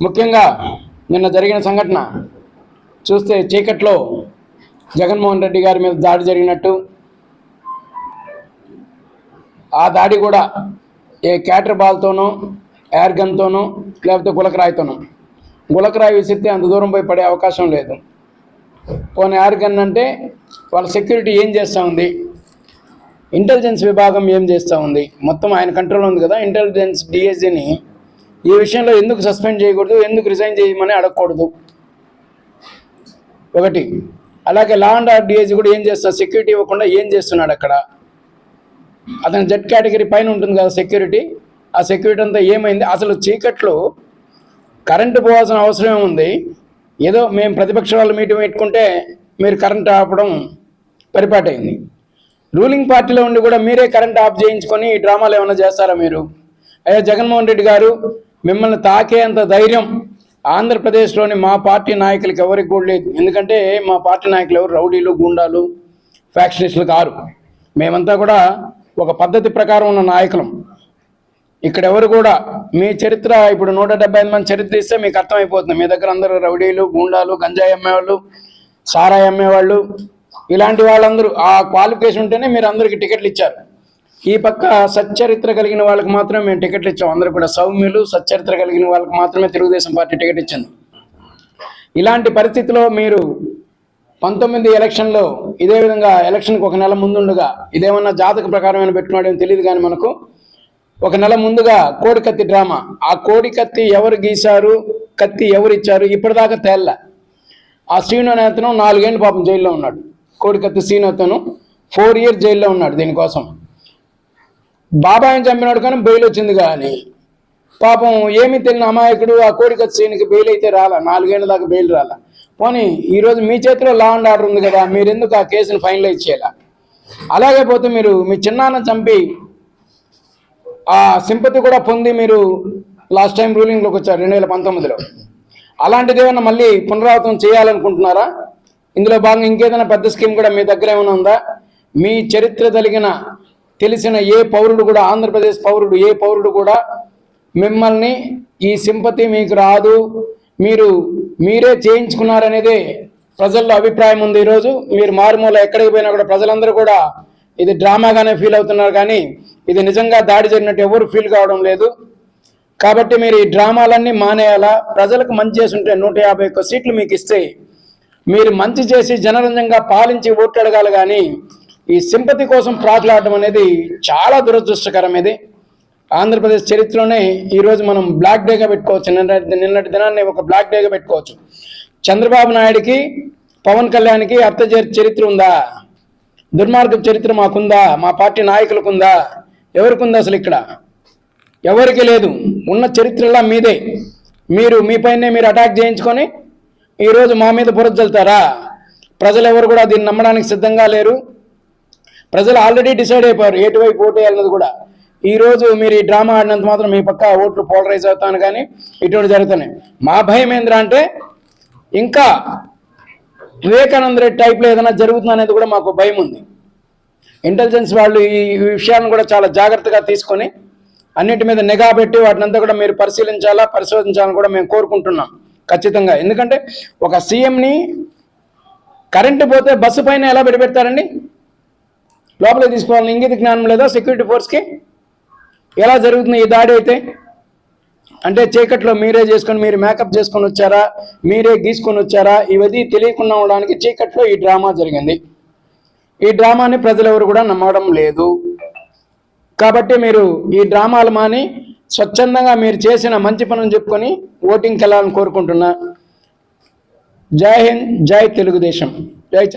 ముఖ్యంగా నిన్న జరిగిన సంఘటన చూస్తే చీకట్లో జగన్మోహన్ రెడ్డి గారి మీద దాడి జరిగినట్టు. ఆ దాడి కూడా ఏ క్యాటర్ బాల్తోనో ఎయిర్ గన్తోనో లేకపోతే గులకరాయితోనో. గులకరాయి విసిరితే అంత దూరం పోయి పడే అవకాశం లేదు. పోనీ ఎయిర్ గన్ అంటే వాళ్ళ సెక్యూరిటీ ఏం చేస్తూ ఉంది? ఇంటెలిజెన్స్ విభాగం ఏం చేస్తూ ఉంది? మొత్తం ఆయన కంట్రోల్ ఉంది కదా? ఇంటెలిజెన్స్ డిఎస్జీని ఈ విషయంలో ఎందుకు సస్పెండ్ చేయకూడదు ఎందుకు రిజైన్ చేయమని అడగకూడదు. ఒకటి అలాగే లా అండ్ ఆర్డర్ డిఎస్జీ కూడా ఏం చేస్తాడు? సెక్యూరిటీ ఇవ్వకుండా ఏం చేస్తున్నాడు అక్కడ? అతని జెడ్ కేటగిరీ పైన ఉంటుంది కదా సెక్యూరిటీ ఆ సెక్యూరిటీ అంతా ఏమైంది? అసలు చీకట్లో కరెంటు పోవాల్సిన అవసరం ఉంది. ఏదో మేము ప్రతిపక్ష వాళ్ళు మీటింగ్ పెట్టుకుంటే మీరు కరెంట్ ఆపడం పరిపాటైంది. రూలింగ్ పార్టీలో ఉండి కూడా మీరే కరెంట్ ఆఫ్ చేయించుకొని ఈ డ్రామాలు ఏమైనా చేస్తారా మీరు? అయ్యా జగన్మోహన్ రెడ్డి గారు మిమ్మల్ని తాకేంత ధైర్యం ఆంధ్రప్రదేశ్లోని మా పార్టీ నాయకులకి ఎవరికి కూడా లేదు. ఎందుకంటే మా పార్టీ నాయకులు ఎవరు? రౌడీలు గుండాలు ఫ్యాక్షనిస్టులు కారు. మేమంతా కూడా ఒక పద్ధతి ప్రకారం ఉన్న నాయకులం. ఇక్కడ ఎవరు కూడా మీ చరిత్ర ఇప్పుడు నూట డెబ్బై మంది చరిత్ర ఇస్తే మీకు అర్థమైపోతుంది. మీ దగ్గర అందరూ రౌడీలు గుండాలు గంజాయి అమ్మేవాళ్ళు సారాయి అమ్మేవాళ్ళు ఇలాంటి వాళ్ళందరూ ఆ క్వాలిఫికేషన్ ఉంటేనే మీరు అందరికీ టికెట్లు ఇచ్చారు. ఈ పక్క సచ్చరిత్ర కలిగిన వాళ్ళకి మాత్రమే మేము టికెట్లు ఇచ్చాం. అందరూ కూడా సౌమ్యులు సచ్చరిత్ర కలిగిన వాళ్ళకి మాత్రమే తెలుగుదేశం పార్టీ టికెట్ ఇచ్చింది. ఇలాంటి పరిస్థితిలో మీరు పంతొమ్మిది ఎలక్షన్లో ఇదే విధంగా ఎలక్షన్కి ఒక నెల ముందుండగా ఇదేమన్నా జాతక ప్రకారమైన పెట్టుకున్నాడేమో తెలియదు కానీ మనకు ఒక నెల ముందుగా కోడి కత్తి డ్రామా. ఆ కోడి కత్తి ఎవరు గీశారు కత్తి ఎవరు ఇచ్చారు ఇప్పటిదాకా తేల్ల. ఆ శ్రీను అనే అతను నాలుగేళ్ళు పాపం జైల్లో ఉన్నాడు. కోడి కత్తి శ్రీను అతను ఫోర్ ఇయర్స్ జైల్లో ఉన్నాడు దీనికోసం. బాబాయిని చంపినాడు కానీ బెయిల్ వచ్చింది కానీ. పాపం ఏమీ తెలియని అమాయకుడు ఆ కోడి కత్తి శ్రీనికి బెయిల్ అయితే రాలా నాలుగేళ్ళ దాకా బెయిల్ రాలా. పోనీ ఈరోజు మీ చేతిలో లా అండ్ ఆర్డర్ ఉంది కదా మీరు ఎందుకు ఆ కేసును ఫైనలైజ్ చేయాల? అలాగే పోతే మీరు మీ చిన్నాన్న చంపి ఆ సింపతి కూడా పొంది మీరు లాస్ట్ టైం రూలింగ్లోకి వచ్చారు రెండు వేల పంతొమ్మిదిలో. అలాంటిది ఏమన్నా మళ్ళీ పునరావృతం చేయాలనుకుంటున్నారా? ఇందులో భాగంగా ఇంకేదైనా పెద్ద స్కీమ్ కూడా మీ దగ్గర ఏమైనా ఉందా? మీ చరిత్ర కలిగిన తెలిసిన ఏ పౌరుడు కూడా ఆంధ్రప్రదేశ్ పౌరుడు ఏ పౌరుడు కూడా మిమ్మల్ని ఈ సింపతి మీకు రాదు. మీరు మీరే చేయించుకున్నారనేదే ప్రజల్లో అభిప్రాయం ఉంది ఈరోజు. మీరు మారుమూల ఎక్కడికి పోయినా కూడా ప్రజలందరూ కూడా ఇది డ్రామాగానే ఫీల్ అవుతున్నారు కానీ ఇది నిజంగా దాడి జరిగినట్టు ఎవరు ఫీల్ కావడం లేదు. కాబట్టి మీరు ఈ డ్రామాలన్నీ మానేయాలా? ప్రజలకు మంచి చేసి ఉంటే నూట యాభై ఒక్క సీట్లు మీకు ఇస్తే మీరు మంచి చేసి జనరంజంగా పాలించి ఓట్లు అడగాలి కానీ ఈ సింపతి కోసం ప్రాకులాడడం అనేది చాలా దురదృష్టకరం ఇది ఆంధ్రప్రదేశ్ చరిత్రలోనే ఈరోజు మనం బ్లాక్ డేగా పెట్టుకోవచ్చు. నిన్నటి నిన్నటి దినాన్ని ఒక బ్లాక్ డేగా పెట్టుకోవచ్చు. చంద్రబాబు నాయుడికి పవన్ కళ్యాణ్కి అర్థ చరిత్ర ఉందా? దుర్మార్గం చరిత్ర మాకుందా? మా పార్టీ నాయకులకుందా? ఉందా ఉందా అసలు ఇక్కడ? ఎవరికి లేదు. ఉన్న చరిత్రలా మీదే. మీరు మీ పైనే మీరు అటాక్ చేయించుకొని ఈరోజు మా మీద బురద చల్లుతారా ప్రజలు ఎవరు కూడా దీన్ని నమ్మడానికి సిద్ధంగా లేరు. ప్రజలు ఆల్రెడీ డిసైడ్ అయిపోయారు ఎటువైపు ఓటు వేయాలన్నది కూడా. ఈరోజు మీరు ఈ డ్రామా ఆడినంత మాత్రం మీ పక్క ఓట్లు పోలరైజ్ అవుతాను కానీ ఇటువంటి జరుగుతున్నాయి. మా భయం ఏంద్రా అంటే ఇంకా వివేకానంద రెడ్డి టైప్లో ఏదైనా జరుగుతుందా అనేది కూడా మాకు భయం ఉంది. ఇంటెలిజెన్స్ వాళ్ళు ఈ విషయాన్ని కూడా చాలా జాగ్రత్తగా తీసుకొని అన్నిటి మీద నిఘా పెట్టి వాటినంతా కూడా మీరు పరిశీలించాలా పరిశోధించాలని కూడా మేము కోరుకుంటున్నాం ఖచ్చితంగా. ఎందుకంటే ఒక సీఎంని కరెంటు పోతే బస్సు పైన ఎలా పెట్టి లోపలే తీసుకోవాలని ఇంగిత జ్ఞానం లేదా సెక్యూరిటీ ఫోర్స్కి ఎలా జరుగుతుంది ఈ దాడి అయితే? అంటే చీకట్లో మీరే చేసుకొని మీరు మేకప్ చేసుకొని వచ్చారా? మీరే గీసుకొని వచ్చారా? ఇవన్నీ తెలియకుండా ఉండడానికి చీకట్లో ఈ డ్రామా జరిగింది. ఈ డ్రామాని ప్రజలు ఎవరు కూడా నమ్మడం లేదు. కాబట్టి మీరు ఈ డ్రామాలు మాని స్వచ్ఛందంగా మీరు చేసిన మంచి పనులు చెప్పుకొని ఓటింగ్కి వెళ్ళాలని కోరుకుంటున్నా. జై హింద్ జై తెలుగుదేశం.